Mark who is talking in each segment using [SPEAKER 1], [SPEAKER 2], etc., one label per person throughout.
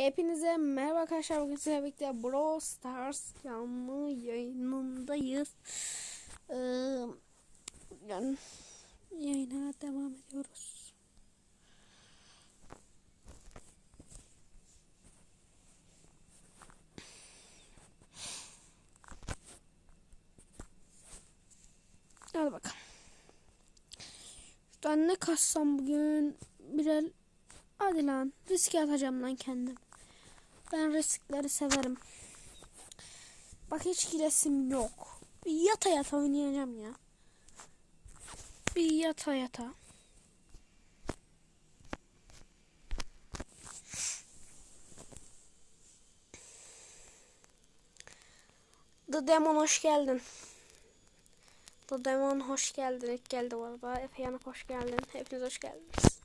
[SPEAKER 1] Hepinize merhaba arkadaşlar. Bugün sizlerle birlikte Brawl Stars canlı yayınındayız. Ee, yani yayına devam ediyoruz. Hadi bakalım. Şuradan ne kassam bugün? Birer Hadi lan riske atacağım lan kendim. Ben riskleri severim. Bak hiç giresim yok. Bir yata yata oynayacağım ya. Bir yata yata. The Demon hoş geldin. The Demon hoş geldin. İlk geldi bu arada. Efe Yanık hoş geldin. Hepiniz hoş geldiniz.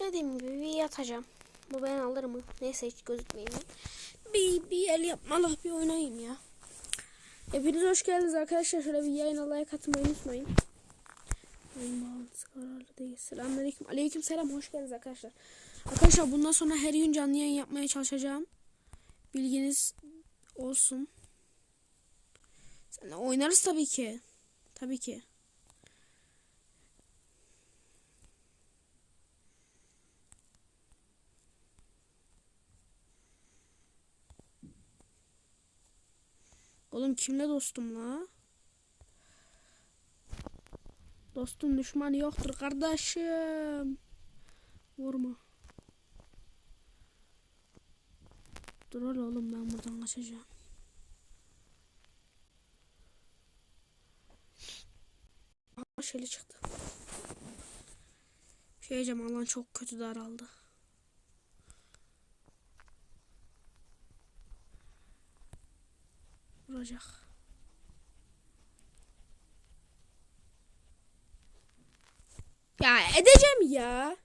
[SPEAKER 1] Dediğim gibi bir yatacağım. Bu ben alır mı? Neyse hiç gözükmeyeyim. Bir, bir el yapmalı bir oynayayım ya. Hepiniz hoş geldiniz arkadaşlar. Şöyle bir yayına like atmayı unutmayın. Bağlantısı kararlı değil. Aleyküm selam. Hoş geldiniz arkadaşlar. Arkadaşlar bundan sonra her gün canlı yayın yapmaya çalışacağım. Bilginiz olsun. Sen oynarız tabii ki. Tabii ki. Oğlum kimle dostum la? Dostum düşman yoktur kardeşim. Vurma. Dur oğlum ben buradan kaçacağım. Aa, şeyli çıktı. Şey diyeceğim alan çok kötü daraldı. Vuracak. Ya edeceğim ya.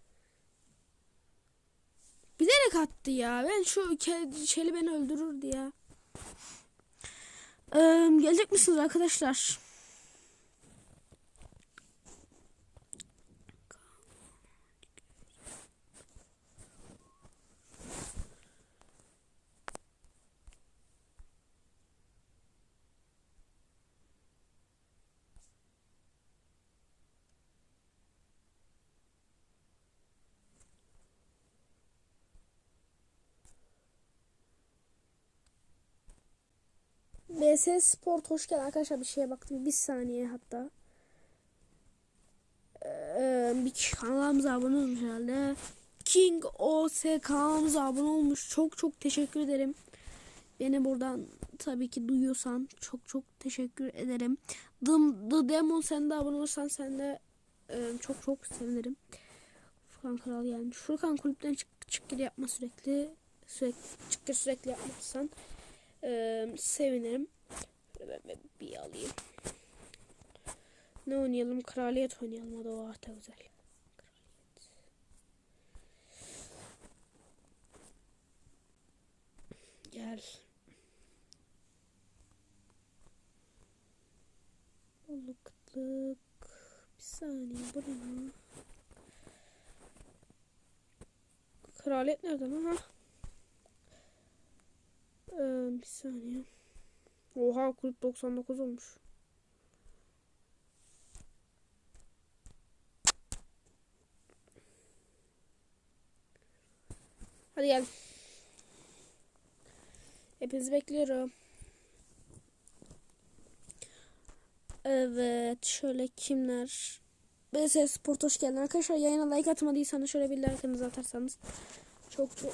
[SPEAKER 1] Bilerek attı ya. Ben şu şeyli beni öldürürdü ya. Ee, gelecek misiniz arkadaşlar? BS Sport hoş geldin arkadaşlar bir şeye baktım bir saniye hatta. Ee, bir kanalımıza abone olmuş herhalde. King OS kanalımıza abone olmuş. Çok çok teşekkür ederim. Beni buradan tabii ki duyuyorsan çok çok teşekkür ederim. The, The Demon sen de abone olursan sen de e, çok çok sevinirim. Furkan Kral gelmiş. Furkan kulüpten çık çık gir yapma sürekli. Sürekli çık gir sürekli yapmazsan e, sevinirim. Ben bir alayım. Ne oynayalım? Kraliyet oynayalım. O da o ahta güzel. Kraliyet. Gel. Bolluk. Bir saniye buraya. Kraliyet nerede lan? Ha? Ee, bir saniye. Oha kulüp 99 olmuş. Hadi gel. Hepinizi bekliyorum. Evet. Şöyle kimler? BS Sport hoş geldin. Arkadaşlar yayına like atmadıysanız şöyle bir like'ınızı atarsanız çok çok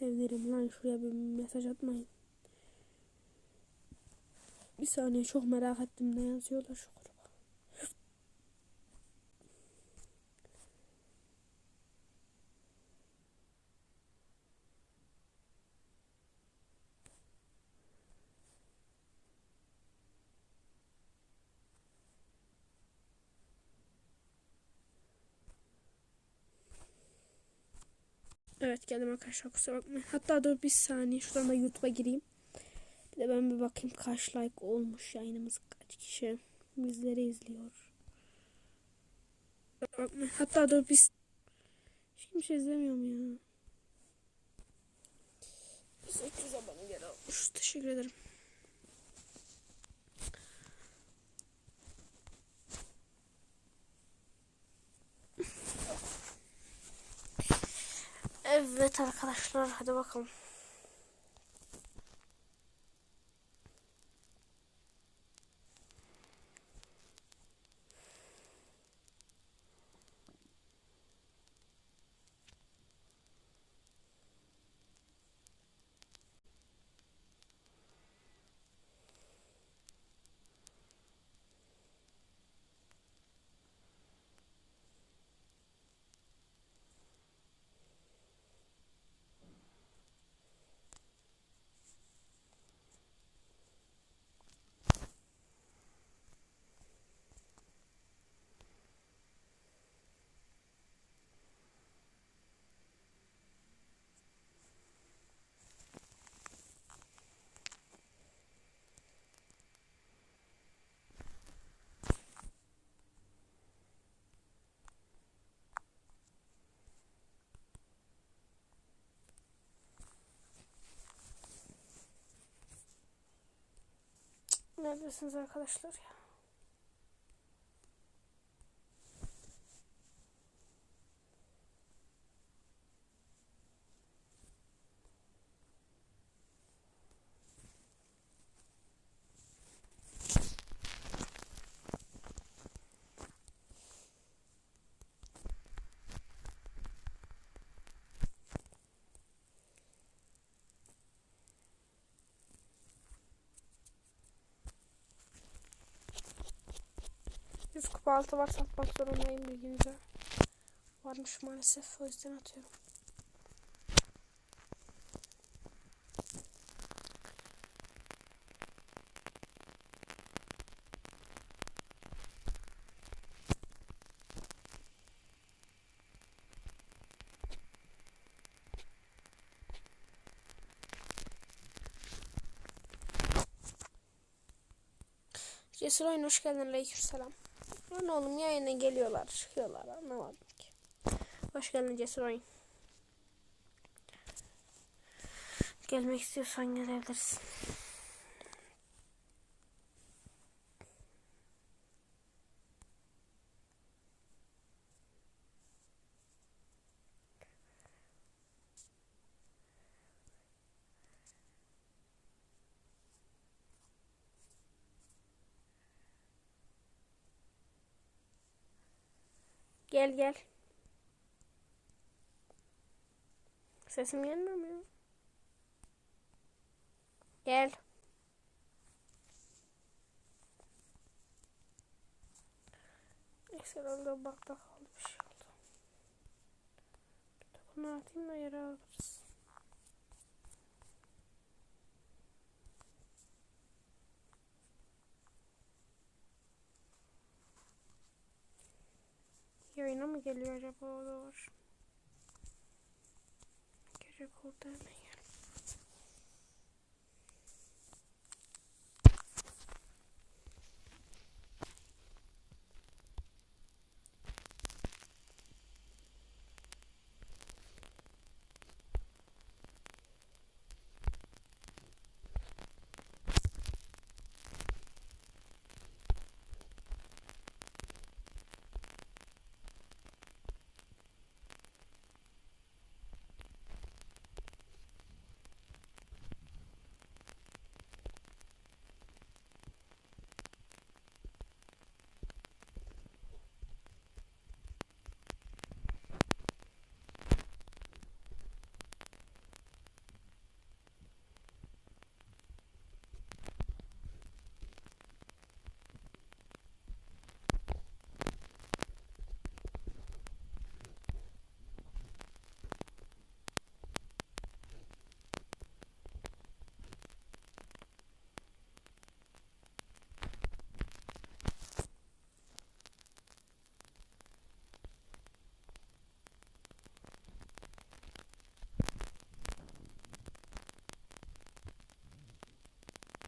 [SPEAKER 1] sevinirim lan. Şuraya bir mesaj atmayın. Bir saniye çok merak ettim ne yazıyorlar şu Evet geldim arkadaşlar kusura bakmayın. Hatta dur bir saniye şuradan da YouTube'a gireyim. Bir de ben bir bakayım kaç like olmuş yayınımız kaç kişi bizleri izliyor. Hatta dur bir Kimse izlemiyor mu ya? 800 abone geri olmuş. Teşekkür ederim. Evet arkadaşlar hadi bakalım. Neredesiniz arkadaşlar altı var satmak zorundayım bilginize. Varmış maalesef o yüzden atıyorum. Cesur oyun hoş geldin aleykümselam. Lan oğlum yayına geliyorlar çıkıyorlar anlamadım ki. Hoş geldin Cesur oyun. Gelmek istiyorsan gelebilirsin. Gel gel. Sesim gelmiyor mu ya? Gel. Neyse herhalde bakta kaldı bir şey oldu. Bunu atayım da yere alırız. Yayına mı geliyor acaba o da var. Gerek oldu hemen gel.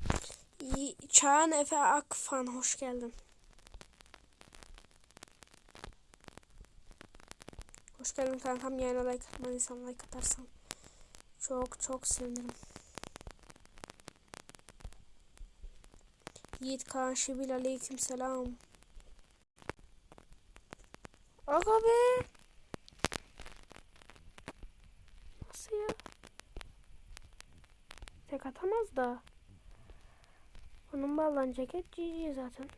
[SPEAKER 1] İyi- Çağan Efe Akfan hoş geldin. Hoş geldin kankam. Yayına like atmadıysan like atarsan. Çok çok sevinirim. Yiğit Kaan Şibil aleyküm selam. Aga be. Nasıl ya? Tek atamaz da. Onun bağlan ceket GG zaten.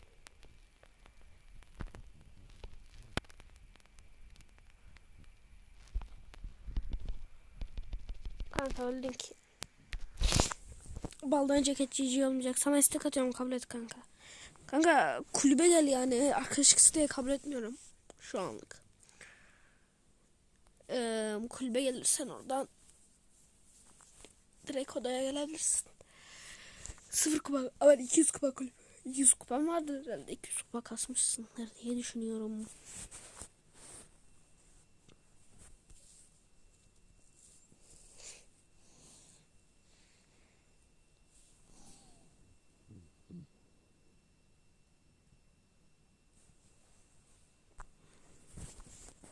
[SPEAKER 1] Kanka öldün ki. Baldan ceket GG olmayacak. Sana istek atıyorum kabul et kanka. Kanka kulübe gel yani. Arkadaşlık isteği kabul etmiyorum. Şu anlık. Ee, kulübe gelirsen oradan direkt odaya gelebilirsin. Sıfır kupa. Evet 200 kupa kulüp. 200 kupan vardır herhalde. 200 kupa kasmışsındır diye düşünüyorum.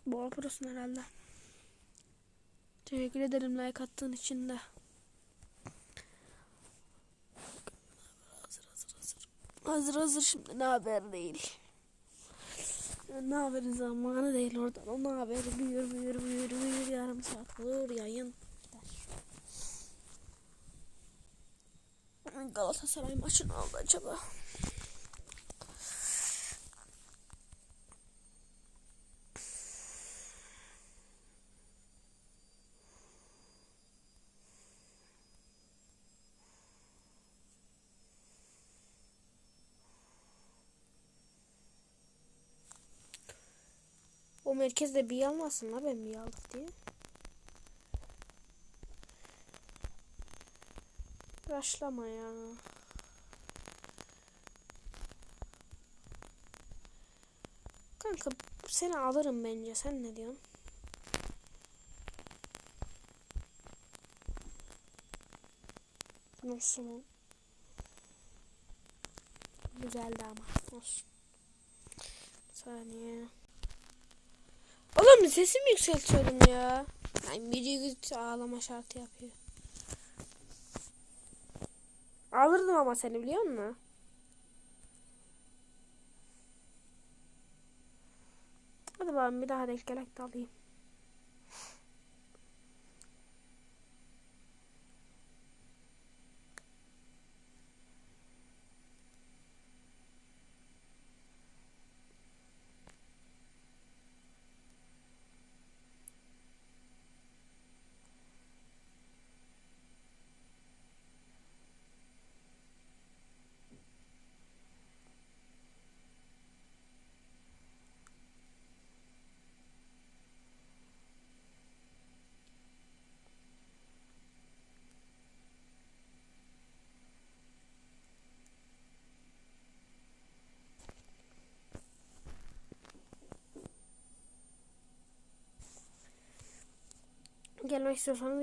[SPEAKER 1] Boğa Pro'sun herhalde. Teşekkür ederim like attığın için de. Hazır hazır hazır. Hazır şimdi ne haber değil. Ne haberi zamanı değil oradan. O ne haberi büyür büyür büyür büyür yarım saat olur yayın. gider. Galatasaray maçını aldı acaba. O merkezde bir almasın la ben bir aldık diye. Başlama ya. Kanka seni alırım bence. Sen ne diyorsun? Nasıl? Güzeldi ama. Olsun. Bir saniye. Oğlum sesimi yükseltiyorum ya. Yani biri güç ağlama şartı yapıyor. Alırdım ama seni biliyor musun? Hadi bakalım bir daha denk gelek de alayım. ya lo hizo son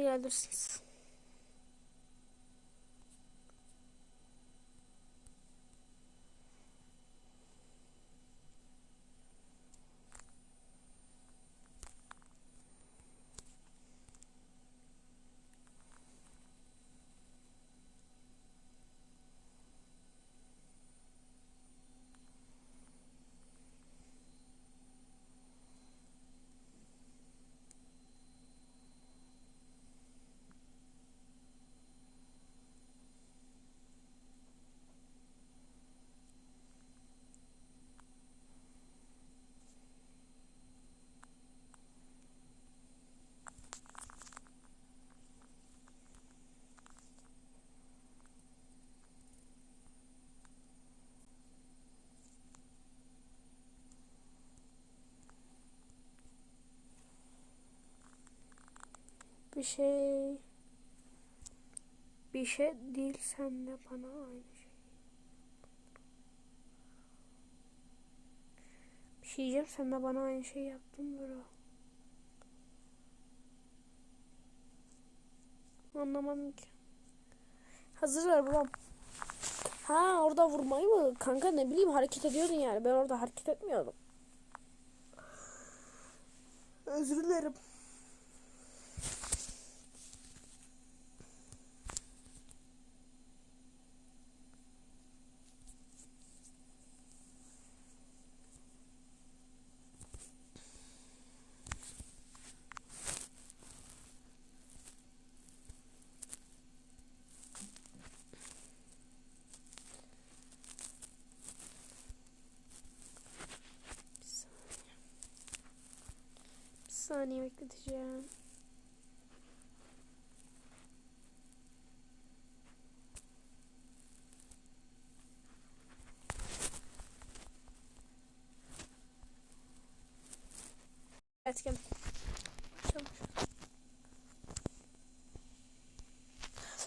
[SPEAKER 1] Bir şey bir şey değil sen de bana aynı şey. Bir şey diyeceğim sen de bana aynı şey yaptın bro. Anlamadım ki. Hazır ver buram. Ha orada vurmayı mı? Kanka ne bileyim hareket ediyordun yani. Ben orada hareket etmiyordum. Özür dilerim. Bir saniye. Bir saniye bekleteceğim. Başlamış.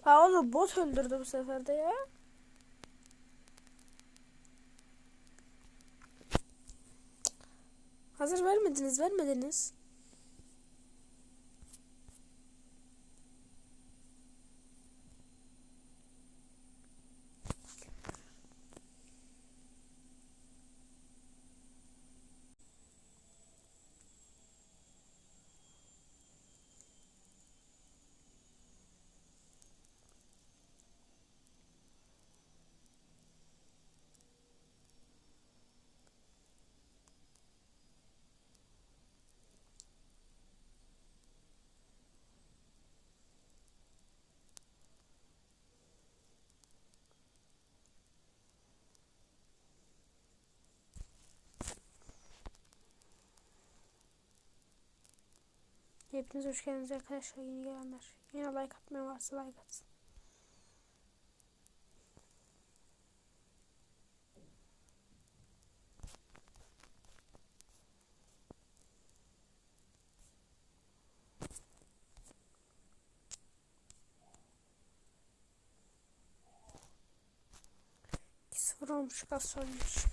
[SPEAKER 1] Ha oğlum bot öldürdü bu sefer de ya. Hazır vermediniz, vermediniz. Hepiniz hoş geldiniz arkadaşlar yeni gelenler. Yine like atmayan varsa like atsın. Sıfır olmuş kas olmuş.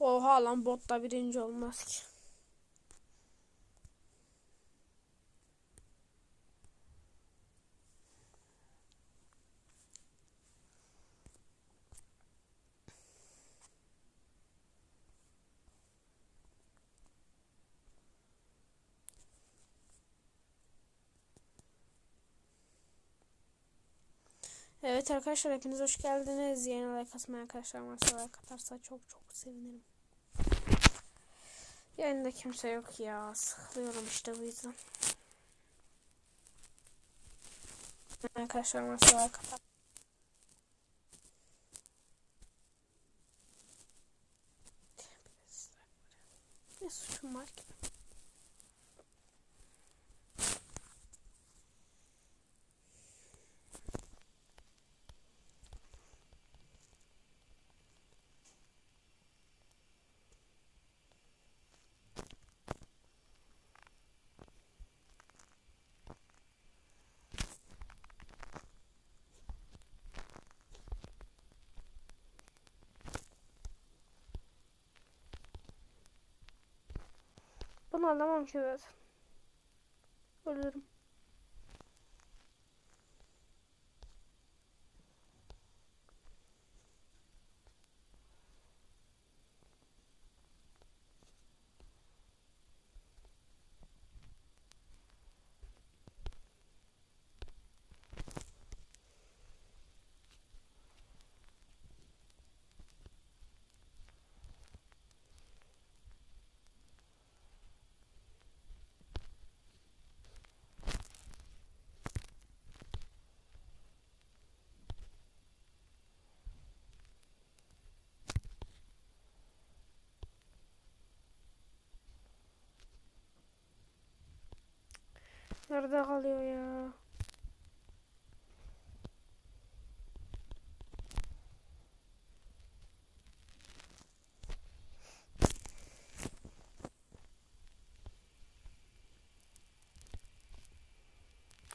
[SPEAKER 1] Oha lan botta birinci olmaz ki. Evet arkadaşlar hepiniz hoş geldiniz. Yeni like atmaya arkadaşlar varsa like atarsa çok çok sevinirim. Yanında kimse yok ya. Sıkılıyorum işte bu yüzden. Arkadaşlar varsa like atar. Ne suçum var ki? Bunu anlamam ki. Ölürüm. Nerede kalıyor ya?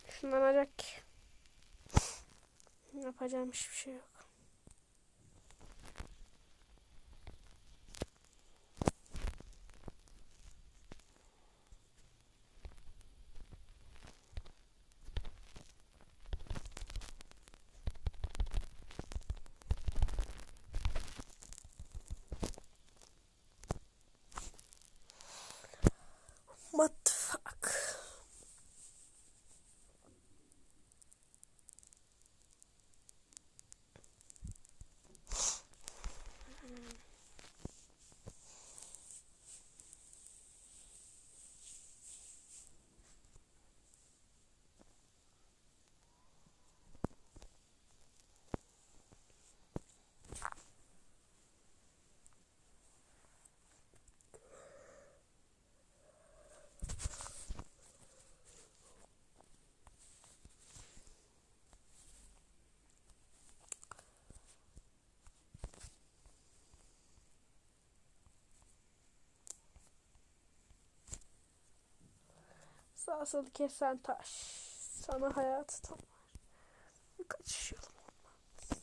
[SPEAKER 1] Şunlanacak ki. Yapacağım hiçbir şey yok. Asıl kesen taş. Sana hayatı tam var. Kaçış yolum olmaz.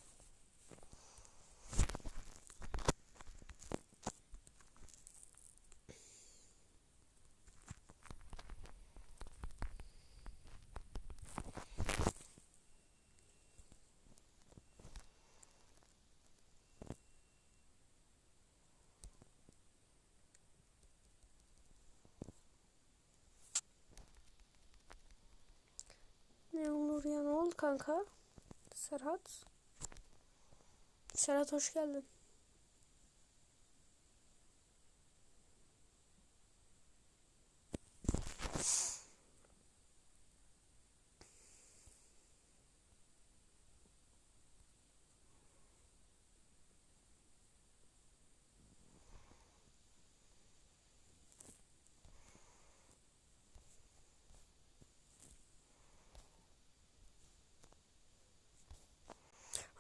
[SPEAKER 1] Ne olur ya ne oldu kanka? Serhat. Serhat hoş geldin.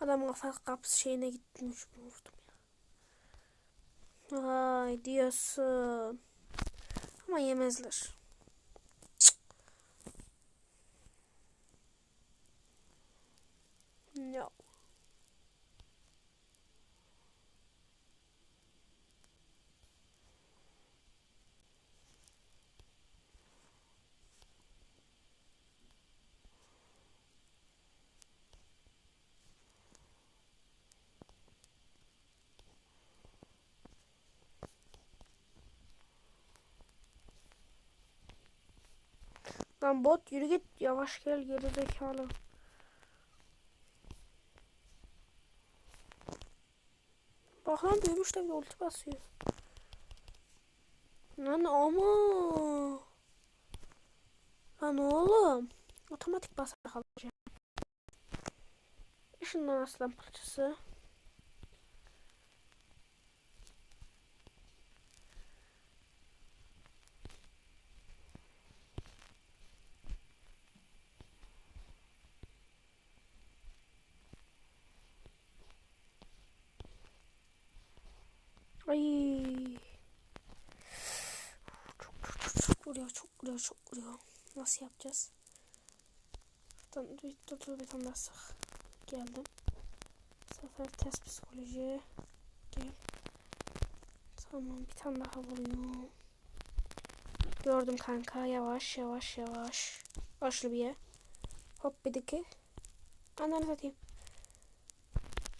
[SPEAKER 1] Adam kafa kapısı şeyine gitmiş vurdum ya. Ay diyorsun. Ama yemezler. Cık. No. Lan bot yürü git yavaş gel geri zekalı. Bak lan büyümüş de bir ulti basıyor. Lan ama. Lan oğlum. Otomatik basarak alacağım. Işından aslan parçası. Ay. Çok çok çok çok vuruyor, çok vuruyor. Nasıl yapacağız? Dur, dur bir tane daha sık. Geldim. Bu sefer test psikoloji. Gel. Tamam bir tane daha vuruyor. Gördüm kanka yavaş yavaş yavaş. Başlı bir ye. Hop bir diki. Ananı satayım.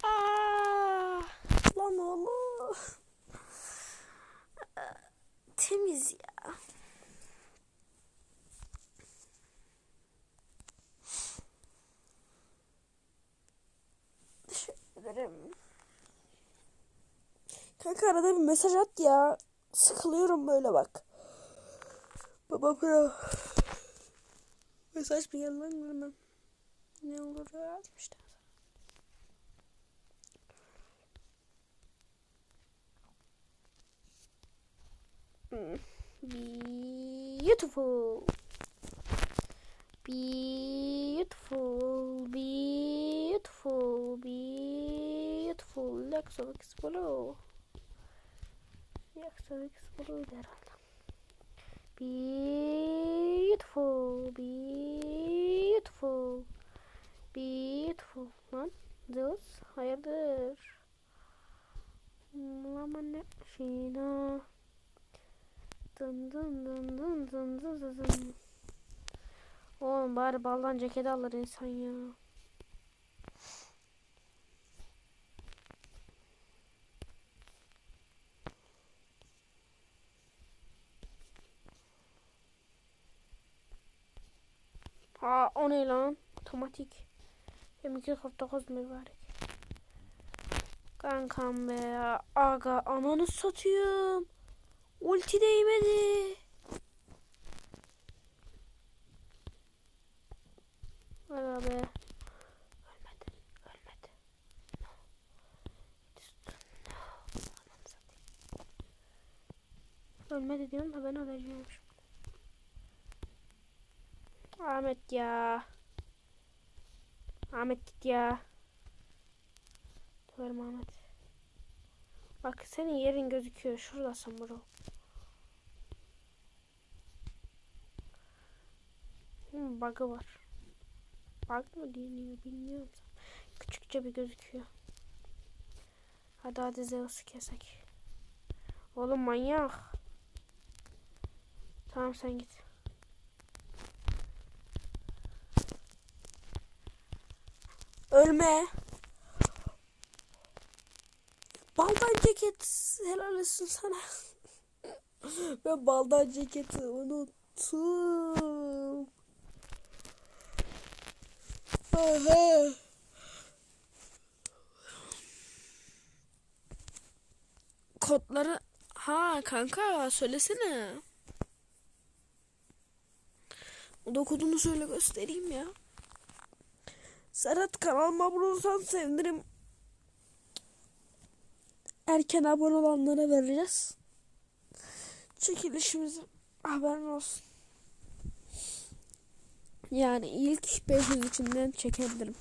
[SPEAKER 1] Aa, lan oğlum. Temiz ya. Ederim. Kanka arada bir mesaj at ya. Sıkılıyorum böyle bak. Baba pro. Mesaj bir gel lan hemen. Ne olur ya yazmıştı. Hmm. Beautiful. Beautiful. Beautiful. Beautiful. Lexo Explore. Lexo Explore herhalde. Beautiful. Beautiful. Beautiful. Lan Zeus hayırdır? Lama ne. Dın dın dın dın dın dın dın dın. Oğlum bari baldan ceket alır insan ya. Ha o ne lan? Otomatik. M249 mübarek. Kankam be. Aga ananı satayım. Ulti değmedi. Aga be. Ölmedi. Ölmedi. No. No. Diyorum da ben öleceğim. Ahmet ya. Ahmet git ya. Döverim Ahmet. Bak senin yerin gözüküyor. Şuradasın bro. Hmm, bug'ı var. Bug mı deniyor bilmiyorum. Küçükçe bir gözüküyor. Hadi hadi Zeus'u kesek. Oğlum manyak. Tamam sen git. Ölme. Baldan ceket helal olsun sana. ben baldan ceketi unuttum. Aha. Kodları ha kanka söylesene. O da kodunu söyle göstereyim ya. Serhat kanalıma abone olursan sevinirim. Erken abone olanlara vereceğiz. Çekilişimizi haberin olsun. Yani ilk 500 içinden çekebilirim.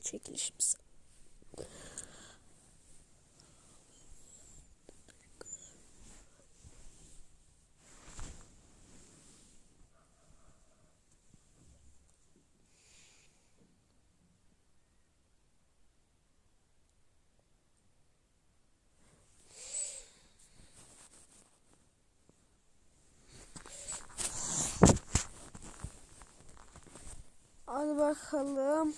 [SPEAKER 1] Çekilişimizi. Hadi bakalım.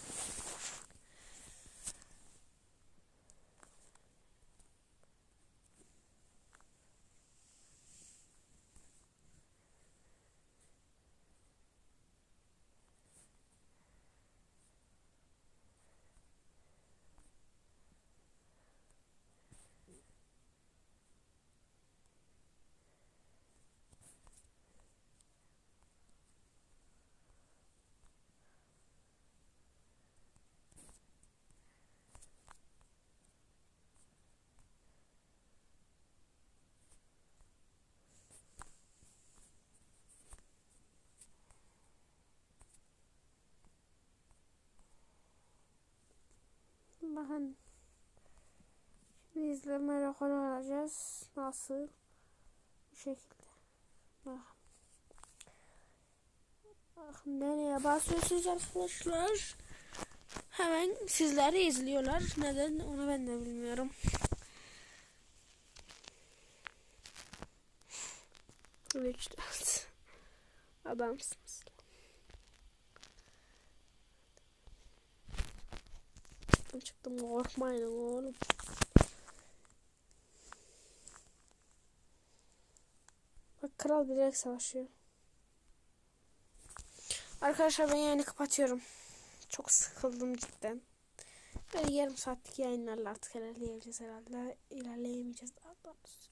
[SPEAKER 1] Bakın. Şimdi izleme rekoru alacağız. Nasıl? Bu şekilde. Bakın. Bakın nereye basıyorsunuz arkadaşlar? Hemen sizleri izliyorlar. Neden onu ben de bilmiyorum. Üç. Adamsınız. Çıktım çıktım korkmayın oğlum. Bak kral bilerek savaşıyor. Arkadaşlar ben yayını kapatıyorum. Çok sıkıldım cidden. Böyle yarım saatlik yayınlarla artık ilerleyebileceğiz herhalde. İlerleyemeyeceğiz daha doğrusu.